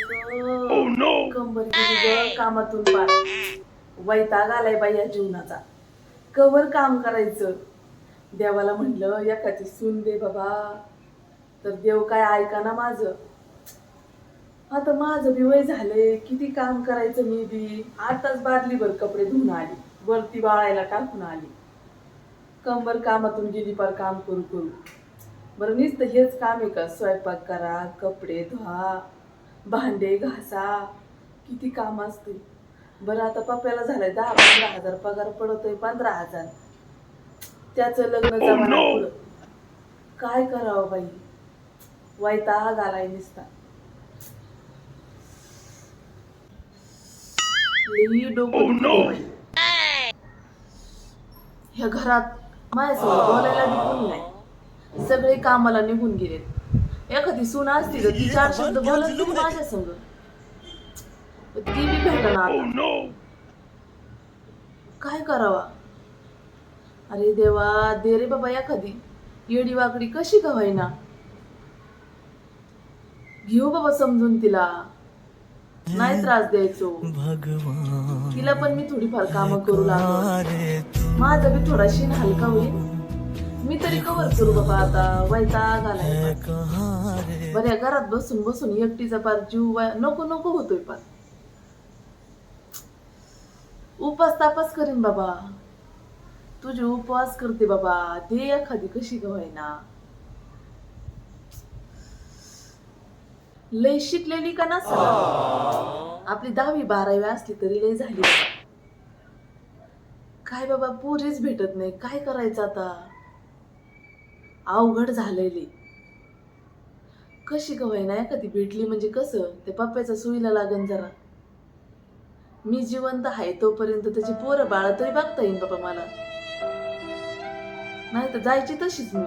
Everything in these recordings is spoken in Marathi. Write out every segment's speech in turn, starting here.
Oh कंबर गेली कामातून पार. वैताग आलाय बाई या जीवनाचा. कवर काम करायचं. देवाला म्हणलं एखादी सून दे बाबा. तर देव काय ऐका ना माझं. आता माझं बी वय झालंय किती काम करायचं मी बी. आताच बादलीभर कपडे धुवून आली. वरती बाळायला टाकून आली. कंबर कामातून गेली पार काम करू करू. बरं नुसतं हेच काम आहे का? स्वयंपाक करा कपडे धुवा. भांडे घासा किती काम असते बरं आता पप्प्याला झालंय दहा पंधरा हजार पगार पडतोय पंधरा हजार. त्याचं लग्न जमाना पुढं काय करावं बाई? वैताग आलाय नुसता. लई डोकं दुखतंय बाई. ह्या घरात माझ्यासोबत बोलायला निघून नाही. सगळे कामाला निघून गेलेत. एखादी सून असती तर ती चार शब्द बोलत नाही माझ्या संग. ती बी भेटना आता काय करावा? अरे देवा दे रे बाबा एखादी. येडी वाकडी कशी का होईना? घेऊ बाबा समजून तिला. नाही त्रास द्यायचो. तिला पण मी थोडीफार कामं करू लागलो. माझा बी थोडा शीन हलका होईल. मी तरी कवर करू बाबा आता. वैताग आलाय. बऱ्या घरात बसून बसून एकटीचा पार जीव वाय- नको नको होतोय पार उपास तापास करीन बाबा. तुझे उपवास करते बाबा. दे एखादी कशी का लय शिकलेली का नसा? आपली दहावी बारावी असली तरी लय झाली. काय बाबा पोरीच भेटत नाही. काय करायचं आता? अवघड झालेली. कशी गवाय ना कधी भेटली म्हणजे कसं? ते पप्प्याच्या सुईला लागन जरा. मी जिवंत आहे तोपर्यंत त्याची पोरं बाळा तरी बघता येईन बाबा मला. नाही तर जायची तशीच मी.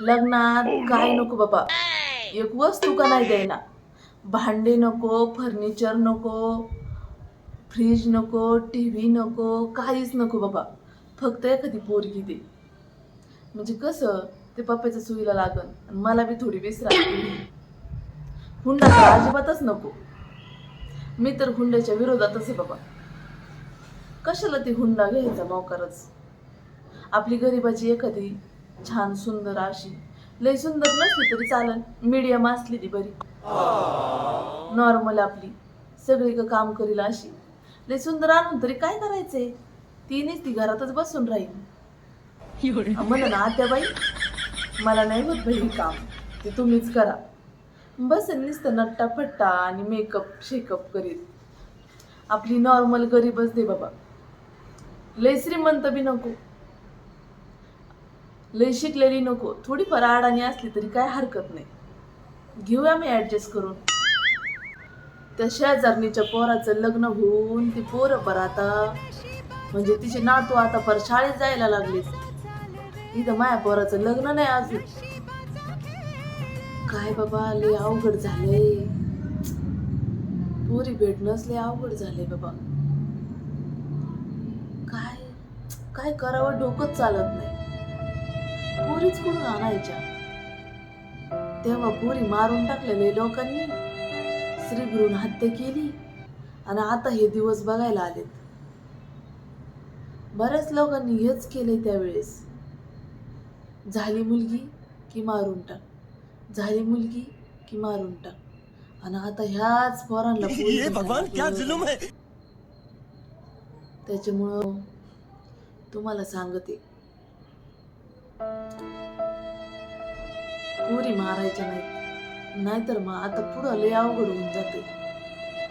लग्नात काय नको बाबा. एक वस्तू का नाही द्यायना भांडे नको फर्निचर नको फ्रीज नको टी व्ही नको काहीच नको बाबा. फक्त एखादी पोरगी दे. म्हणजे कसं? ते पप्प्याच्या सुईला लागन. आणि मला बी थोडी विसरा. हुंडा तर अजिबातच नको. मी तर हुंड्याच्या विरोधातच आहे बाबा. कशाला ती हुंडा घ्यायचा नोकरच आपली गरिबाची एखादी छान सुंदर अशी. लय सुंदर नसली तरी चालन. मीडियम असली ती बरी. नॉर्मल आपली. सगळी का काम करील अशी. लय सुंदर आणून तरी काय करायचंय? तिनेच ती घरातच बसून राहील म्हणलं ना आत्याबाई मला नाही होत बाई हे काम. ते तुम्हीच करा. बस नुसतं नट्टा फट्टा आणि मेकअप शेकअप करीत. आपली नॉर्मल गरीबच दे बाबा. लय श्रीमंत बी नको. लय शिकलेली नको. थोडीफार अडाणी असली तरी काय हरकत नाही. घेऊया मी ॲडजस्ट करून. त्या शेजारणीच्या पोराचं लग्न होऊन ती पोरं पर आता म्हणजे तिचे नातू आता पर शाळेत जायला लागले इथं माया पोराचं लग्न नाही अजून. काय बाबा लय अवघड झालंय. पोरी भेटणंच लय अवघड झालंय बाबा. काय काय करावं डोकंच चालत नाही. पोरीच कुठून आणायच्या? तेव्हा पोरी मारून टाकलेले लोकांनी. श्रीगुरून हत्या केली आणि आता हे दिवस बघायला आलेत. बऱ्याच लोकांनी हेच केले त्यावेळेस. झाली मुलगी की मारून टाक. झाली मुलगी की मारून टाक. आणि आता ह्याच पोरांना त्याच्यामुळं तुम्हाला सांगते. पुरी मारायच्या नाहीत. नाहीतर मग आता पुढं लय अवघड होऊन जाते.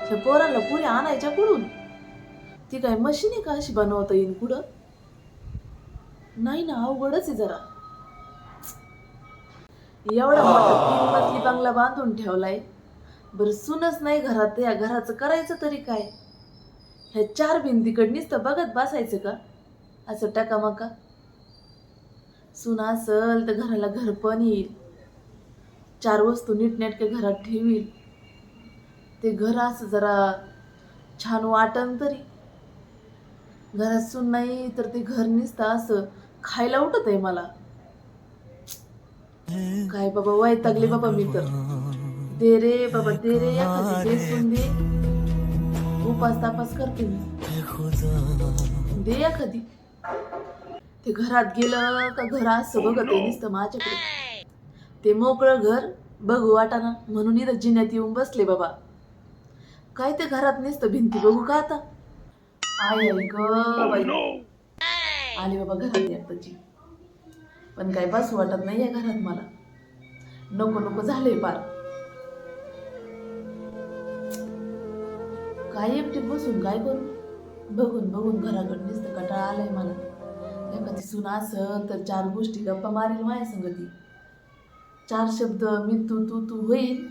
त्या पोरांना पुरी आणायच्या कुठून? ती काय मशीन आहे का अशी बनवता येईल कुठं नाही ना अवघडच आहे जरा. एवढा मोठा तीन मजली बंगला बांधून ठेवलाय. बरं सुनच नाही घरात या घराचं करायचं तरी काय? ह्या चार भिंतीकडनीच तर बघत बसायचं का? असं टकामका सुना असल तर घराला घर पण येईल. चार वस्तू नीटनेटके घरात ठेवील. ते घर असं जरा छान वाटन तरी. घरात सून नाही तर ते घर नुसतं असं खायला उठत आहे मला. काय बाबा वैतागले बाबा मी तर. दे रे बाबा दे रे एखादी सून दे उपास तापास करते मी. दे एखादी ते घरात गेलं का घर असं बघत आहे माझ्याकडे. ते मोकळं घर बघू वाटाना म्हणून इथं जिन्यात येऊन बसले बाबा. काय ते घरात नसतं भिंती बघू का आता? आय ग बाई. आली बाबा घरात जी पण काय बसू वाटत नाही या घरात मला. नको नको झालंय पार. काय एकटी बसून काय करू? बघून बघून घराकडे नुसतं कटाळा आलाय मला. एखादी सून असं तर चार गोष्टी गप्पा मारेल माझ्या संगती चार शब्द मी तू तू तू होईल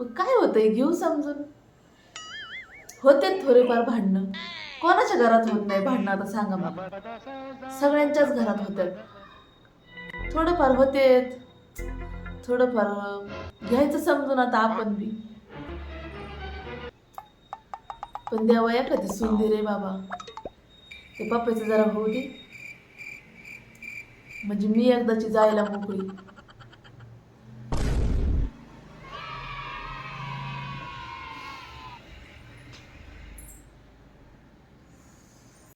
पण काय होतंय घेऊ समजून? होते थोडेफार भांडणं. कोणाच्या घरात होत नाही भांडणं आता सांगा मला. सगळ्यांच्याच घरात होतात थोडंफार होतेत थोडंफार घ्यायचं समजून आता आपण बी. पण देवा एखादी कधी सुंदी रे बाबा. ते पप्पाचं जरा होऊ दे. म्हणजे मी एकदाची जायला मोकळी.